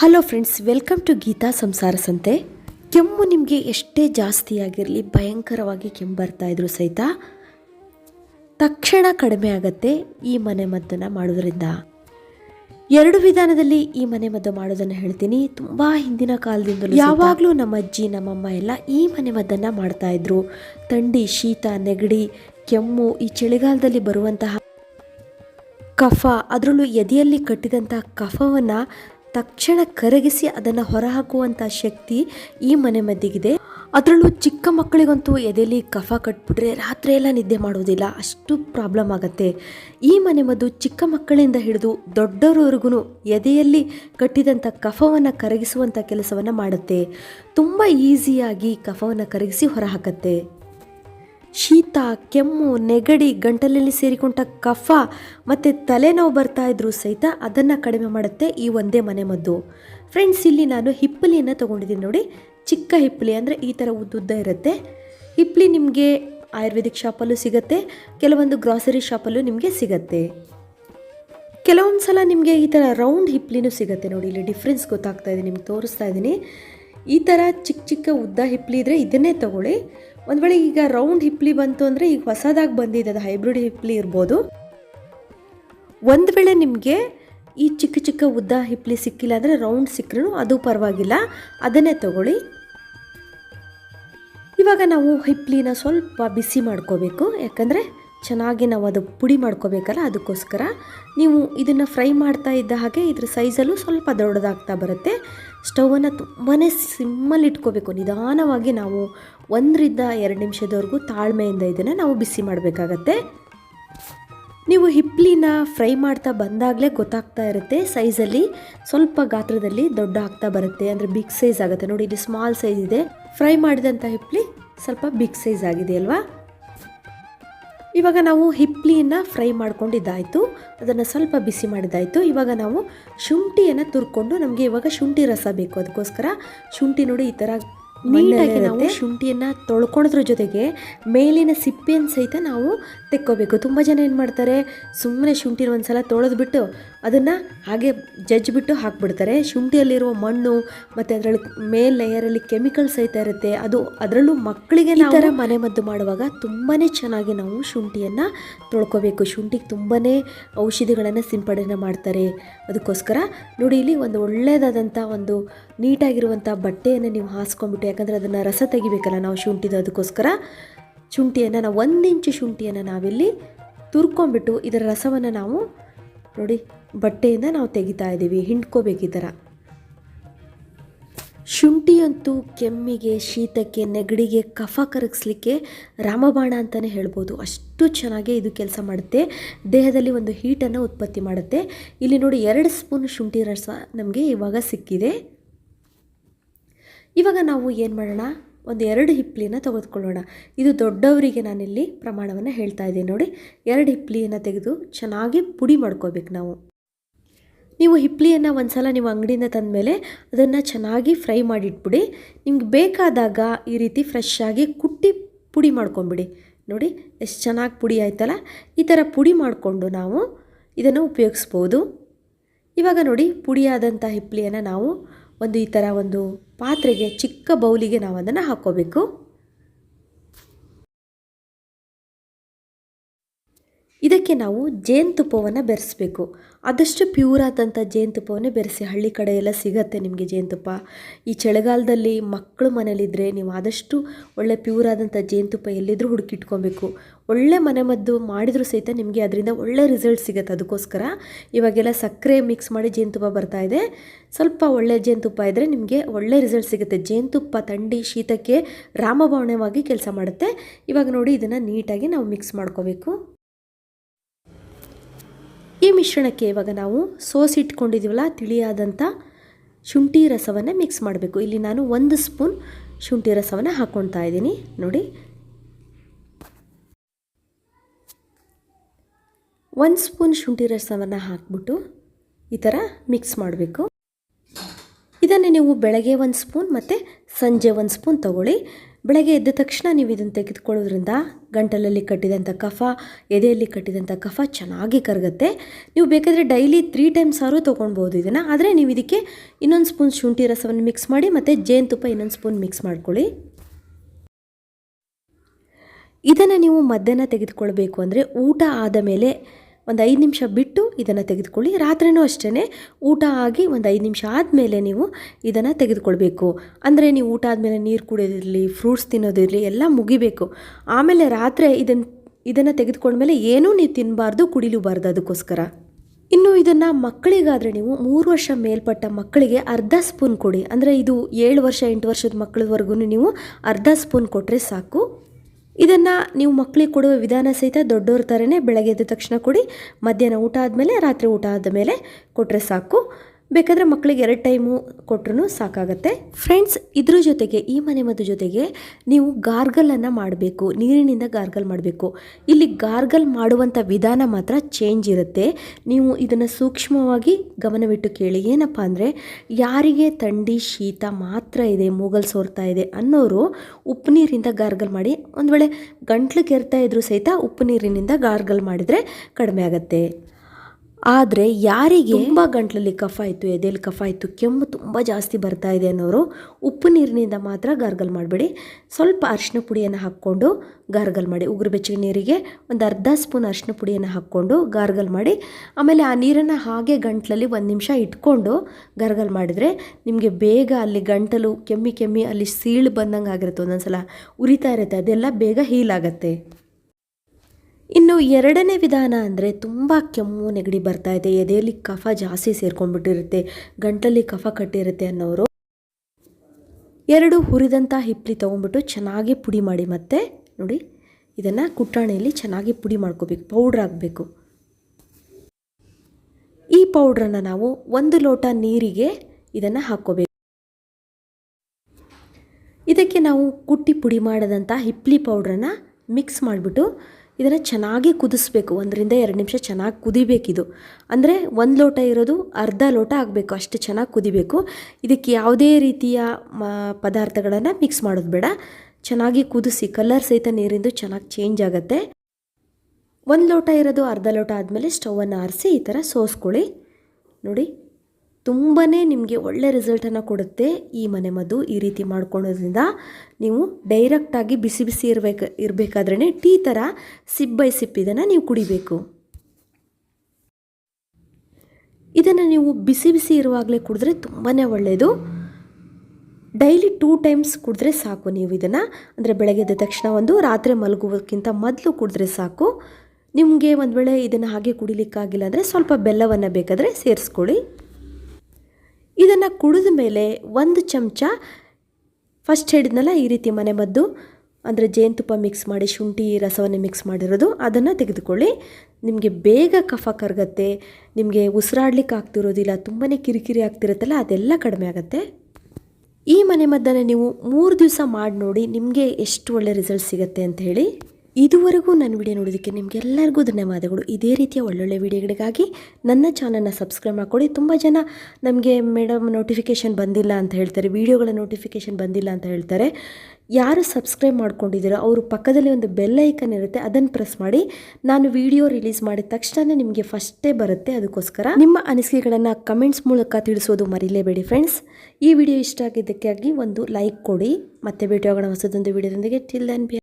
Hello friends welcome to Geetha ಸಂಸಾರ ಸಂತೆ ಕೆಮ್ಮು ನಿಮಗೆ ಎಷ್ಟೇ ಜಾಸ್ತಿ ಆಗಿರಲಿ, ಭಯಂಕರವಾಗಿ ಕೆಮ್ಮು ಬರ್ತಾ ಇದ್ರು ಸಹಿತ ತಕ್ಷಣ ಕಡಿಮೆ ಆಗತ್ತೆ ಈ ಮನೆ ಮದ್ದನ್ನು ಮಾಡೋದ್ರಿಂದ ಎರಡು ವಿಧಾನದಲ್ಲಿ ಈ ಮನೆ ಮದ್ದು ಮಾಡೋದನ್ನು ಹೇಳ್ತೀನಿ. ತುಂಬ ಹಿಂದಿನ ಕಾಲದಿಂದಲೂ ಯಾವಾಗಲೂ ನಮ್ಮ ಅಜ್ಜಿ, ನಮ್ಮಮ್ಮ ಎಲ್ಲ ಈ ಮನೆ ಮದ್ದನ್ನು ಮಾಡ್ತಾ ಇದ್ರು. ಥಂಡಿ, ಶೀತ, ನೆಗಡಿ, ಕೆಮ್ಮು ಈ ಚಳಿಗಾಲದಲ್ಲಿ ಬರುವಂತಹ ಕಫ, ಅದರಲ್ಲೂ ಎದೆಯಲ್ಲಿ ಕಟ್ಟಿದಂಥ ಕಫವನ್ನು ತಕ್ಷಣ ಕರಗಿಸಿ ಅದನ್ನು ಹೊರಹಾಕುವಂಥ ಶಕ್ತಿ ಈ ಮನೆ ಮದ್ದಿಗಿದೆ ಅದರಲ್ಲೂ ಚಿಕ್ಕ ಮಕ್ಕಳಿಗಂತೂ ಎದೆಯಲ್ಲಿ ಕಫ ಕಟ್ಬಿಟ್ರೆ ರಾತ್ರಿ ಎಲ್ಲ ನಿದ್ದೆ ಮಾಡೋದಿಲ್ಲ, ಅಷ್ಟು ಪ್ರಾಬ್ಲಮ್ ಆಗುತ್ತೆ. ಈ ಮನೆ ಮದ್ದು ಚಿಕ್ಕ ಮಕ್ಕಳಿಂದ ಹಿಡಿದು ದೊಡ್ಡವರವರೆಗೂ ಎದೆಯಲ್ಲಿ ಕಟ್ಟಿದಂಥ ಕಫವನ್ನು ಕರಗಿಸುವಂಥ ಕೆಲಸವನ್ನು ಮಾಡುತ್ತೆ. ತುಂಬ ಈಸಿಯಾಗಿ ಕಫವನ್ನು ಕರಗಿಸಿ ಹೊರಹಾಕತ್ತೆ. ಶೀತ, ಕೆಮ್ಮು, ನೆಗಡಿ, ಗಂಟಲಲ್ಲಿ ಸೇರಿಕೊಂಡ ಕಫ ಮತ್ತು ತಲೆನೋವು ಬರ್ತಾ ಇದ್ರೂ ಸಹಿತ ಅದನ್ನು ಕಡಿಮೆ ಮಾಡುತ್ತೆ ಈ ಒಂದೇ ಮನೆ ಮದ್ದು. ಫ್ರೆಂಡ್ಸ್ ಇಲ್ಲಿ ನಾನು ಹಿಪ್ಪಲಿಯನ್ನು ತೊಗೊಂಡಿದ್ದೀನಿ ನೋಡಿ. ಚಿಕ್ಕ ಹಿಪ್ಪಲಿ ಅಂದರೆ ಈ ಥರ ಉದ್ದುದ್ದ ಇರುತ್ತೆ. ಹಿಪ್ಪಲಿ ನಿಮಗೆ ಆಯುರ್ವೇದಿಕ್ ಶಾಪಲ್ಲೂ ಸಿಗುತ್ತೆ, ಕೆಲವೊಂದು ಗ್ರಾಸರಿ ಶಾಪಲ್ಲೂ ನಿಮಗೆ ಸಿಗುತ್ತೆ. ಕೆಲವೊಂದು ಸಲ ನಿಮಗೆ ಈ ಥರ ರೌಂಡ್ ಹಿಪ್ಲಿನೂ ಸಿಗುತ್ತೆ ನೋಡಿ, ಇಲ್ಲಿ ಡಿಫ್ರೆನ್ಸ್ ಗೊತ್ತಾಗ್ತಾ ಇದೆ, ನಿಮ್ಗೆ ತೋರಿಸ್ತಾ ಇದ್ದೀನಿ. ಈ ಥರ ಚಿಕ್ಕ ಚಿಕ್ಕ ಉದ್ದ ಹಿಪ್ಲಿ ಇದ್ದರೆ ಇದನ್ನೇ ತಗೊಳ್ಳಿ. ಒಂದು ವೇಳೆ ಈಗ ರೌಂಡ್ ಹಿಪ್ಲಿ ಬಂತು ಅಂದರೆ ಈಗ ಹೊಸದಾಗಿ ಬಂದಿದೆ, ಅದು ಹೈಬ್ರಿಡ್ ಹಿಪ್ಲಿ ಇರ್ಬೋದು. ಒಂದು ವೇಳೆ ನಿಮಗೆ ಈ ಚಿಕ್ಕ ಚಿಕ್ಕ ಉದ್ದ ಹಿಪ್ಲಿ ಸಿಕ್ಕಿಲ್ಲ ಅಂದರೆ ರೌಂಡ್ ಸಿಕ್ಕರೂ ಅದು ಪರವಾಗಿಲ್ಲ. ಅದನ್ನೇ ತಗೊಳ್ಳಿ. ಇವಾಗ ನಾವು ಹಿಪ್ಲಿನ ಸ್ವಲ್ಪ ಬಿಸಿ ಮಾಡ್ಕೋಬೇಕು. ಯಾಕಂದರೆ ಚೆನ್ನಾಗಿ ನಾವು ಅದು ಪುಡಿ ಮಾಡ್ಕೋಬೇಕಲ್ಲ, ಅದಕ್ಕೋಸ್ಕರ. ನೀವು ಇದನ್ನು ಫ್ರೈ ಮಾಡ್ತಾ ಇದ್ದ ಹಾಗೆ ಇದ್ರ ಸೈಜಲ್ಲೂ ಸ್ವಲ್ಪ ದೊಡ್ಡದಾಗ್ತಾ ಬರುತ್ತೆ. ಸ್ಟವನ್ನು ತುಂಬಾ ಸಿಮ್ಮಲ್ಲಿ ಇಟ್ಕೋಬೇಕು. ನಿಧಾನವಾಗಿ ನಾವು ಒಂದರಿಂದ ಎರಡು ನಿಮಿಷದವರೆಗೂ ತಾಳ್ಮೆಯಿಂದ ಇದನ್ನು ನಾವು ಬಿಸಿ ಮಾಡಬೇಕಾಗತ್ತೆ. ನೀವು ಹಿಪ್ಲಿನ ಫ್ರೈ ಮಾಡ್ತಾ ಬಂದಾಗಲೇ ಗೊತ್ತಾಗ್ತಾ ಇರುತ್ತೆ ಸೈಜಲ್ಲಿ. ಸ್ವಲ್ಪ ಗಾತ್ರದಲ್ಲಿ ದೊಡ್ಡ ಆಗ್ತಾ ಬರುತ್ತೆ, ಅಂದರೆ ಬಿಗ್ ಸೈಜ್ ಆಗುತ್ತೆ. ನೋಡಿ, ಇಲ್ಲಿ ಸ್ಮಾಲ್ ಸೈಜ್ ಇದೆ. ಫ್ರೈ ಮಾಡಿದಂಥ ಹಿಪ್ಲಿ ಸ್ವಲ್ಪ ಬಿಗ್ ಸೈಜ್ ಆಗಿದೆ, ಅಲ್ವಾ? ಇವಾಗ ನಾವು ಹಿಪ್ಲಿಯನ್ನು ಫ್ರೈ ಮಾಡ್ಕೊಂಡಿದ್ದಾಯಿತು. ಅದನ್ನು ಸ್ವಲ್ಪ ಬಿಸಿ ಮಾಡಿದ್ದಾಯಿತು. ಇವಾಗ ನಾವು ಶುಂಠಿಯನ್ನು ತುರ್ಕೊಂಡು ನಮಗೆ ಇವಾಗ ಶುಂಠಿ ರಸ ಬೇಕು. ಅದಕ್ಕೋಸ್ಕರ ಶುಂಠಿ ನೋಡಿ ಈ ಥರ ನೀಟಾಗಿ ನಾವು ಶುಂಠಿಯನ್ನ ತೊಳ್ಕೊಳೋದ್ರ ಜೊತೆಗೆ ಮೇಲಿನ ಸಿಪ್ಪೆಯನ್ನು ಸಹಿತ ನಾವು ತೆಕ್ಕೋಬೇಕು. ತುಂಬ ಜನ ಏನು ಮಾಡ್ತಾರೆ ಸುಮ್ಮನೆ ಶುಂಠಿನ ಒಂದು ಸಲ ತೊಳೆದ್ಬಿಟ್ಟು ಅದನ್ನು ಹಾಗೆ ಜಜ್ಜಿಬಿಟ್ಟು ಹಾಕ್ಬಿಡ್ತಾರೆ. ಶುಂಠಿಯಲ್ಲಿರುವ ಮಣ್ಣು ಮತ್ತು ಅದರಲ್ಲಿ ಮೇಲ್ ಲೇಯರಲ್ಲಿ ಕೆಮಿಕಲ್ ಸಹಿತ ಇರುತ್ತೆ. ಅದು ಅದರಲ್ಲೂ ಮಕ್ಕಳಿಗೆ ಈ ಥರ ಮನೆ ಮದ್ದು ಮಾಡುವಾಗ ತುಂಬಾ ಚೆನ್ನಾಗಿ ನಾವು ಶುಂಠಿಯನ್ನು ತೊಳ್ಕೋಬೇಕು. ಶುಂಠಿಗೆ ತುಂಬಾ ಔಷಧಿಗಳನ್ನು ಸಿಂಪಡಣೆ ಮಾಡ್ತಾರೆ. ಅದಕ್ಕೋಸ್ಕರ ನೋಡಿ ಇಲ್ಲಿ ಒಂದು ಒಳ್ಳೆಯದಾದಂಥ ಒಂದು ನೀಟಾಗಿರುವಂಥ ಬಟ್ಟೆಯನ್ನು ನೀವು ಹಾಸ್ಕೊಂಡ್ಬಿಟ್ಟು ಯಾಕಂದರೆ ಅದನ್ನು ರಸ ತೆಗಿಬೇಕಲ್ಲ ನಾವು ಶುಂಠಿದ ಅದಕ್ಕೋಸ್ಕರ. ಶುಂಠಿಯನ್ನು ನಾವು ಒಂದು ಇಂಚು ಶುಂಠಿಯನ್ನು ನಾವಿಲ್ಲಿ ತುರ್ಕೊಂಡ್ಬಿಟ್ಟು ಇದರ ರಸವನ್ನು ನಾವು ನೋಡಿ ಬಟ್ಟೆಯಿಂದ ನಾವು ತೆಗಿತಾ ಇದ್ದೀವಿ, ಹಿಂಡ್ಕೋಬೇಕು ಈ ಥರ ಶುಂಠಿಯಂತೂ ಕೆಮ್ಮಿಗೆ, ಶೀತಕ್ಕೆ, ನೆಗಡಿಗೆ ಕಫ ಕರಗಿಸ್ಲಿಕ್ಕೆ ರಾಮಬಾಣ ಅಂತಲೇ ಹೇಳ್ಬೋದು. ಅಷ್ಟು ಚೆನ್ನಾಗಿ ಇದು ಕೆಲಸ ಮಾಡುತ್ತೆ. ದೇಹದಲ್ಲಿ ಒಂದು ಹೀಟನ್ನು ಉತ್ಪತ್ತಿ ಮಾಡುತ್ತೆ. ಇಲ್ಲಿ ನೋಡಿ ಎರಡು ಸ್ಪೂನ್ ಶುಂಠಿ ರಸ ನಮಗೆ ಇವಾಗ ಸಿಕ್ಕಿದೆ. ಇವಾಗ ನಾವು ಏನು ಮಾಡೋಣ? ಒಂದು ಎರಡು ಹಿಪ್ಲಿನ ತೆಗೆದುಕೊಳ್ಳೋಣ. ಇದು ದೊಡ್ಡವರಿಗೆ ನಾನಿಲ್ಲಿ ಪ್ರಮಾಣವನ್ನು ಹೇಳ್ತಾ ಇದ್ದೀನಿ ನೋಡಿ. ಎರಡು ಹಿಪ್ಲಿಯನ್ನು ತೆಗೆದು ಚೆನ್ನಾಗಿ ಪುಡಿ ಮಾಡ್ಕೋಬೇಕು ನಾವು. ನೀವು ಹಿಪ್ಲಿಯನ್ನು ಒಂದು ಸಲ ನೀವು ಅಂಗಡಿಯಿಂದ ತಂದಮೇಲೆ ಅದನ್ನು ಚೆನ್ನಾಗಿ ಫ್ರೈ ಮಾಡಿಟ್ಬಿಡಿ. ನಿಮ್ಗೆ ಬೇಕಾದಾಗ ಈ ರೀತಿ ಫ್ರೆಶ್ ಆಗಿ ಕುಟ್ಟಿ ಪುಡಿ ಮಾಡ್ಕೊಂಬಿಡಿ. ನೋಡಿ, ಎಷ್ಟು ಚೆನ್ನಾಗಿ ಪುಡಿ ಆಯ್ತಲ್ಲ? ಈ ಥರ ಪುಡಿ ಮಾಡಿಕೊಂಡು ನಾವು ಇದನ್ನು ಉಪಯೋಗಿಸ್ಬೋದು. ಇವಾಗ ನೋಡಿ ಪುಡಿಯಾದಂಥ ಹಿಪ್ಲಿಯನ್ನು ನಾವು ಒಂದು ಈ ಥರ ಒಂದು ಪಾತ್ರೆಗೆ ಚಿಕ್ಕ ಬೌಲಿಗೆ ನಾವು ಅದನ್ನು ಹಾಕ್ಕೋಬೇಕು ಇದಕ್ಕೆ ನಾವು ಜೇನುತುಪ್ಪವನ್ನು ಬೆರೆಸಬೇಕು. ಆದಷ್ಟು ಪ್ಯೂರ್ ಆದಂಥ ಜೇನುತುಪ್ಪವನ್ನೇ ಬೆರೆಸಿ, ಹಳ್ಳಿ ಕಡೆ ಎಲ್ಲ ಸಿಗತ್ತೆ ನಿಮಗೆ ಜೇನುತುಪ್ಪ ಈ ಚಳಿಗಾಲದಲ್ಲಿ ಮಕ್ಕಳು ಮನೇಲಿದ್ದರೆ ನೀವು ಆದಷ್ಟು ಒಳ್ಳೆ ಪ್ಯೂರ್ ಆದಂಥ ಜೇನುತುಪ್ಪ ಎಲ್ಲಿದ್ದರೂ ಹುಡುಕಿಟ್ಕೊಬೇಕು. ಒಳ್ಳೆ ಮನೆಮದ್ದು ಮಾಡಿದರೂ ಸಹಿತ ನಿಮಗೆ ಅದರಿಂದ ಒಳ್ಳೆ ರಿಸಲ್ಟ್ ಸಿಗುತ್ತೆ. ಅದಕ್ಕೋಸ್ಕರ ಇವಾಗೆಲ್ಲ ಸಕ್ಕರೆ ಮಿಕ್ಸ್ ಮಾಡಿ ಜೇನುತುಪ್ಪ ಬರ್ತಾ ಇದೆ. ಸ್ವಲ್ಪ ಒಳ್ಳೆ ಜೇನುತುಪ್ಪ ಇದ್ದರೆ ನಿಮಗೆ ಒಳ್ಳೆ ರಿಸಲ್ಟ್ ಸಿಗುತ್ತೆ. ಜೇನುತುಪ್ಪ ತಂಡಿ ಶೀತಕ್ಕೆ ರಾಮಭವಣವಾಗಿ ಕೆಲಸ ಮಾಡುತ್ತೆ. ಇವಾಗ ನೋಡಿ ಇದನ್ನು ನೀಟಾಗಿ ನಾವು ಮಿಕ್ಸ್ ಮಾಡ್ಕೋಬೇಕು. ಈ ಮಿಶ್ರಣಕ್ಕೆ ಇವಾಗ ನಾವು ಸೋಸಿಟ್ಕೊಂಡಿದ್ದೀವಲ್ಲ ತಿಳಿಯಾದಂಥ ಶುಂಠಿ ರಸವನ್ನು ಮಿಕ್ಸ್ ಮಾಡಬೇಕು. ಇಲ್ಲಿ ನಾನು ಒಂದು ಸ್ಪೂನ್ ಶುಂಠಿ ರಸವನ್ನು ಹಾಕ್ಕೊಳ್ತಾ ಇದ್ದೀನಿ. ನೋಡಿ. ಒಂದು ಸ್ಪೂನ್ ಶುಂಠಿ ರಸವನ್ನು ಹಾಕ್ಬಿಟ್ಟು ಈ ಥರ ಮಿಕ್ಸ್ ಮಾಡಬೇಕು. ಇದನ್ನು ನೀವು ಬೆಳಗ್ಗೆ ಒಂದು ಸ್ಪೂನ್ ಮತ್ತು ಸಂಜೆ ಒಂದು ಸ್ಪೂನ್ ತಗೊಳ್ಳಿ. ಬೆಳಗ್ಗೆ ಎದ್ದ ತಕ್ಷಣ ನೀವು ಇದನ್ನು ತೆಗೆದುಕೊಳ್ಳೋದ್ರಿಂದ ಗಂಟಲಲ್ಲಿ ಕಟ್ಟಿದಂಥ ಕಫ, ಎದೆಯಲ್ಲಿ ಕಟ್ಟಿದಂಥ ಕಫ ಚೆನ್ನಾಗಿ ಕರಗುತ್ತೆ. ನೀವು ಬೇಕಾದರೆ ಡೈಲಿ ತ್ರೀ ಟೈಮ್ಸ್ ಆದರೂ ತೊಗೊಳ್ಬೋದು ಇದನ್ನು. ಆದರೆ ನೀವು ಇದಕ್ಕೆ ಇನ್ನೊಂದು ಸ್ಪೂನ್ ಶುಂಠಿ ರಸವನ್ನು ಮಿಕ್ಸ್ ಮಾಡಿ ಮತ್ತು ಜೇನುತುಪ್ಪ ಇನ್ನೊಂದು ಸ್ಪೂನ್ ಮಿಕ್ಸ್ ಮಾಡ್ಕೊಳ್ಳಿ. ಇದನ್ನು ನೀವು ಮಧ್ಯಾಹ್ನ ತೆಗೆದುಕೊಳ್ಬೇಕು ಅಂದರೆ ಊಟ ಆದ ಮೇಲೆ ಒಂದು ಐದು ನಿಮಿಷ ಬಿಟ್ಟು ಇದನ್ನು ತೆಗೆದುಕೊಳ್ಳಿ. ರಾತ್ರಿನೂ ಅಷ್ಟೇ ಊಟ ಆಗಿ ಒಂದು ಐದು ನಿಮಿಷ ಆದಮೇಲೆ ನೀವು ಇದನ್ನು ತೆಗೆದುಕೊಳ್ಬೇಕು. ಅಂದರೆ ನೀವು ಊಟ ಆದಮೇಲೆ ನೀರು ಕುಡಿಯೋದಿರಲಿ ಫ್ರೂಟ್ಸ್ ತಿನ್ನೋದಿರಲಿ, ಎಲ್ಲ ಮುಗಿಬೇಕು. ಆಮೇಲೆ ರಾತ್ರಿ ಇದನ್ನು ಇದನ್ನು ತೆಗೆದುಕೊಂಡ್ಮೇಲೆ ಏನೂ ನೀವು ತಿನ್ನಬಾರ್ದು ಕುಡಿಲೂಬಾರ್ದು ಅದಕ್ಕೋಸ್ಕರ. ಇನ್ನು ಇದನ್ನು ಮಕ್ಕಳಿಗಾದರೆ ನೀವು ಮೂರು ವರ್ಷ ಮೇಲ್ಪಟ್ಟ ಮಕ್ಕಳಿಗೆ ಅರ್ಧ ಸ್ಪೂನ್ ಕೊಡಿ. ಅಂದರೆ ಇದು ಏಳು ವರ್ಷ, ಎಂಟು ವರ್ಷದ ಮಕ್ಕಳವರೆಗೂ ನೀವು ಅರ್ಧ ಸ್ಪೂನ್ ಕೊಟ್ಟರೆ ಸಾಕು. ಇದನ್ನು ನೀವು ಮಕ್ಕಳಿಗೆ ಕೊಡುವ ವಿಧಾನ ಸಹಿತ ದೊಡ್ಡವ್ರ ಥರನೇ ಬೆಳಗ್ಗೆ ಎದ್ದ ತಕ್ಷಣ ಕೊಡಿ, ಮಧ್ಯಾಹ್ನ ಊಟ ಆದಮೇಲೆ ರಾತ್ರಿ ಊಟ ಆದಮೇಲೆ ಕೊಟ್ಟರೆ ಸಾಕು. ಬೇಕಾದರೆ ಮಕ್ಕಳಿಗೆ ಎರಡು ಟೈಮು ಕೊಟ್ಟರು ಸಾಕಾಗತ್ತೆ. ಫ್ರೆಂಡ್ಸ್ ಇದ್ರ ಜೊತೆಗೆ, ಈ ಮನೆ ಮದ್ದು ಜೊತೆಗೆ ನೀವು ಗಾರ್ಗಲನ್ನು ಮಾಡಬೇಕು, ನೀರಿನಿಂದ ಗಾರ್ಗಲ್ ಮಾಡಬೇಕು. ಇಲ್ಲಿ ಗಾರ್ಗಲ್ ಮಾಡುವಂಥ ವಿಧಾನ ಮಾತ್ರ ಚೇಂಜ್ ಇರುತ್ತೆ. ನೀವು ಇದನ್ನು ಸೂಕ್ಷ್ಮವಾಗಿ ಗಮನವಿಟ್ಟು ಕೇಳಿ. ಏನಪ್ಪ ಅಂದರೆ, ಯಾರಿಗೆ ಥಂಡಿ, ಶೀತ ಮಾತ್ರ ಇದೆ, ಮೂಗಲ್ ಸೋರ್ತಾ ಇದೆ ಅನ್ನೋರು ಉಪ್ಪು ನೀರಿಂದ ಗಾರ್ಗಲ್ ಮಾಡಿ ಒಂದು ವೇಳೆ ಗಂಟ್ಲು ಕೆರ್ತಾ ಇದ್ರೂ ಸಹಿತ ಉಪ್ಪು ನೀರಿನಿಂದ ಗಾರ್ಗಲ್ ಮಾಡಿದರೆ ಕಡಿಮೆ ಆಗುತ್ತೆ. ಆದರೆ ಯಾರಿಗೆ ತುಂಬ ಗಂಟ್ಲಲ್ಲಿ ಕಫ ಆಯಿತು ಎದೆಯಲ್ಲಿ ಕಫ ಆಯಿತು, ಕೆಮ್ಮು ತುಂಬ ಜಾಸ್ತಿ ಬರ್ತಾ ಇದೆ ಅನ್ನೋರು ಉಪ್ಪು ನೀರಿನಿಂದ ಮಾತ್ರ ಗಾರ್ಗಲ್ ಮಾಡಬೇಡಿ. ಸ್ವಲ್ಪ ಅರಿಶಿನ ಪುಡಿಯನ್ನು ಹಾಕ್ಕೊಂಡು ಗಾರ್ಗಲ್ ಮಾಡಿ, ಉಗುರು ಬೆಚ್ಚಗೆ ನೀರಿಗೆ ಒಂದು ಅರ್ಧ ಸ್ಪೂನ್ ಅರಿಶಿನ ಪುಡಿಯನ್ನು ಹಾಕ್ಕೊಂಡು ಗಾರ್ಗಲ್ ಮಾಡಿ, ಆಮೇಲೆ ಆ ನೀರನ್ನು ಹಾಗೆ ಗಂಟ್ಲಲ್ಲಿ ಒಂದು ನಿಮಿಷ ಇಟ್ಕೊಂಡು ಗಾರ್ಗಲ್ ಮಾಡಿದರೆ ನಿಮಗೆ ಬೇಗ ಅಲ್ಲಿ ಗಂಟಲು ಕೆಮ್ಮಿ ಕೆಮ್ಮಿ ಅಲ್ಲಿ ಸೀಳು ಬಂದಂಗೆ ಆಗಿರುತ್ತೆ ಒಂದೊಂದು ಸಲ ಉರಿತಾ ಇರುತ್ತೆ, ಅದೆಲ್ಲ ಬೇಗ ಹೀಲ್ ಆಗುತ್ತೆ. ಇನ್ನು ಎರಡನೇ ವಿಧಾನ ಅಂದರೆ ತುಂಬ ಕೆಮ್ಮು, ನೆಗಡಿ ಬರ್ತಾ ಇದೆ. ಎದೆಯಲ್ಲಿ ಕಫ ಜಾಸ್ತಿ ಸೇರ್ಕೊಂಡ್ಬಿಟ್ಟಿರುತ್ತೆ, ಗಂಟಲ್ಲಿ ಕಫ ಕಟ್ಟಿರುತ್ತೆ ಅನ್ನೋರು. ಎರಡು ಹುರಿದಂಥ ಹಿಪ್ಲಿ ತೊಗೊಂಡ್ಬಿಟ್ಟು ಚೆನ್ನಾಗಿ ಪುಡಿ ಮಾಡಿ ಮತ್ತೆ ನೋಡಿ, ಇದನ್ನು ಕುಟ್ಟಾಣೆಯಲ್ಲಿ ಚೆನ್ನಾಗಿ ಪುಡಿ ಮಾಡ್ಕೋಬೇಕು, ಪೌಡ್ರ್ ಆಗಬೇಕು ಈ ಪೌಡ್ರನ್ನು ನಾವು ಒಂದು ಲೋಟ ನೀರಿಗೆ ಇದನ್ನು ಹಾಕ್ಕೋಬೇಕು. ಇದಕ್ಕೆ ನಾವು ಕುಟ್ಟಿ ಪುಡಿ ಮಾಡಿದಂಥ ಹಿಪ್ಲಿ ಪೌಡ್ರನ್ನು ಮಿಕ್ಸ್ ಮಾಡಿಬಿಟ್ಟು ಇದನ್ನು ಚೆನ್ನಾಗಿ ಕುದಿಸ್ಬೇಕು, ಒಂದರಿಂದ ಎರಡು ನಿಮಿಷ ಚೆನ್ನಾಗಿ ಕುದಿಬೇಕಿದು. ಅಂದರೆ ಒಂದು ಲೋಟ ಇರೋದು ಅರ್ಧ ಲೋಟ ಆಗಬೇಕು, ಅಷ್ಟು ಚೆನ್ನಾಗಿ ಕುದಿಬೇಕು. ಇದಕ್ಕೆ ಯಾವುದೇ ರೀತಿಯ ಪದಾರ್ಥಗಳನ್ನು ಮಿಕ್ಸ್ ಮಾಡೋದು ಬೇಡ. ಚೆನ್ನಾಗಿ ಕುದಿಸಿ ಕಲರ್ ಸಹಿತ ನೀರಿಂದು ಚೆನ್ನಾಗಿ ಚೇಂಜ್ ಆಗುತ್ತೆ. ಒಂದು ಲೋಟ ಇರೋದು ಅರ್ಧ ಲೋಟ ಆದಮೇಲೆ ಸ್ಟವನ್ನು ಆರಿಸಿ ಈ ಥರ ಸೋಸ್ಕೊಳ್ಳಿ. ನೋಡಿ. ತುಂಬಾ ನಿಮಗೆ ಒಳ್ಳೆ ರಿಸಲ್ಟನ್ನು ಕೊಡುತ್ತೆ ಈ ಮನೆ ಮದ್ದು ಈ ರೀತಿ ಮಾಡ್ಕೊಳ್ಳೋದ್ರಿಂದ ನೀವು ಡೈರೆಕ್ಟಾಗಿ ಬಿಸಿ ಬಿಸಿ ಇರಬೇಕು ಇರಬೇಕಾದ್ರೇ ಟೀ ಥರ ಸಿಪ್ ಬೈ ಸಿಪ್ ಇದನ್ನು ನೀವು ಕುಡಿಬೇಕು. ಇದನ್ನು ನೀವು ಬಿಸಿ ಬಿಸಿ ಇರುವಾಗಲೇ ಕುಡಿದ್ರೆ ತುಂಬಾ ಒಳ್ಳೆಯದು ಡೈಲಿ ಟೂ ಟೈಮ್ಸ್ ಕುಡಿದ್ರೆ ಸಾಕು ನೀವು ಇದನ್ನು. ಅಂದರೆ ಬೆಳಗ್ಗೆ ಎದ್ದ ತಕ್ಷಣ ಒಂದು, ರಾತ್ರಿ ಮಲಗುವುದಕ್ಕಿಂತ ಮೊದಲು ಕುಡಿದ್ರೆ ಸಾಕು. ನಿಮಗೆ ಒಂದು ವೇಳೆ ಇದನ್ನು ಹಾಗೆ ಕುಡಿಲಿಕ್ಕಾಗಿಲ್ಲ ಅಂದರೆ ಸ್ವಲ್ಪ ಬೆಲ್ಲವನ್ನು ಬೇಕಾದರೆ ಸೇರಿಸ್ಕೊಳ್ಳಿ. ಇದನ್ನು ಕುಡಿದ ಮೇಲೆ ಒಂದು ಚಮಚ ಫಸ್ಟ್ ಹೇಳಿದ್ನಲ್ಲ ಈ ರೀತಿ ಮನೆ ಮದ್ದು, ಅಂದರೆ ಜೇನುತುಪ್ಪ ಮಿಕ್ಸ್ ಮಾಡಿ, ಶುಂಠಿ, ರಸವನ್ನು ಮಿಕ್ಸ್ ಮಾಡಿರೋದು, ಅದನ್ನು ತೆಗೆದುಕೊಳ್ಳಿ. ನಿಮಗೆ ಬೇಗ ಕಫ ಕರಗತ್ತೆ, ನಿಮಗೆ ಉಸಿರಾಡ್ಲಿಕ್ಕೆ ಆಗ್ತಿರೋದಿಲ್ಲ ತುಂಬಾ ಕಿರಿಕಿರಿ ಆಗ್ತಿರುತ್ತಲ್ಲ, ಅದೆಲ್ಲ ಕಡಿಮೆ ಆಗುತ್ತೆ. ಈ ಮನೆ ಮದ್ದನ್ನು ನೀವು ಮೂರು ದಿವಸ ಮಾಡಿ ನೋಡಿ ನಿಮಗೆ ಎಷ್ಟು ಒಳ್ಳೆ ರಿಸಲ್ಟ್ ಸಿಗುತ್ತೆ ಅಂತ ಹೇಳಿ. ಇದುವರೆಗೂ ನನ್ನ ವಿಡಿಯೋ ನೋಡೋದಕ್ಕೆ ನಿಮಗೆಲ್ಲರಿಗೂ ಧನ್ಯವಾದಗಳು. ಇದೇ ರೀತಿಯ ಒಳ್ಳೊಳ್ಳೆ ವಿಡಿಯೋಗಳಿಗಾಗಿ ನನ್ನ ಚಾನಲ್ನ ಸಬ್ಸ್ಕ್ರೈಬ್ ಮಾಡಿಕೊಡಿ ತುಂಬ ಜನ ನಮಗೆ ಮೇಡಮ್ ನೋಟಿಫಿಕೇಷನ್ ಬಂದಿಲ್ಲ ಅಂತ ಹೇಳ್ತಾರೆ, ವಿಡಿಯೋಗಳ ನೋಟಿಫಿಕೇಷನ್ ಬಂದಿಲ್ಲ ಅಂತ ಹೇಳ್ತಾರೆ. ಯಾರು ಸಬ್ಸ್ಕ್ರೈಬ್ ಮಾಡ್ಕೊಂಡಿದ್ದೀರೋ ಅವರು ಪಕ್ಕದಲ್ಲಿ ಒಂದು ಬೆಲ್ ಐಕನ್ ಇರುತ್ತೆ, ಅದನ್ನು ಪ್ರೆಸ್ ಮಾಡಿ. ನಾನು ವಿಡಿಯೋ ರಿಲೀಸ್ ಮಾಡಿದ ತಕ್ಷಣ ನಿಮಗೆ ಫಸ್ಟೇ ಬರುತ್ತೆ. ಅದಕ್ಕೋಸ್ಕರ ನಿಮ್ಮ ಅನಿಸಿಕೆಗಳನ್ನು ಕಮೆಂಟ್ಸ್ ಮೂಲಕ ತಿಳಿಸೋದು ಮರಿಲೇಬೇಡಿ ಫ್ರೆಂಡ್ಸ್ ಈ ವಿಡಿಯೋ ಇಷ್ಟ ಆಗಿದ್ದಕ್ಕಾಗಿ ಒಂದು ಲೈಕ್ ಕೊಡಿ. ಮತ್ತೆ ಭೇಟಿಯಾಗೋಣ ಹೊಸದೊಂದು ವಿಡಿಯೋದೊಂದಿಗೆ ಟಿಲ್ ದನ್ ಬಿ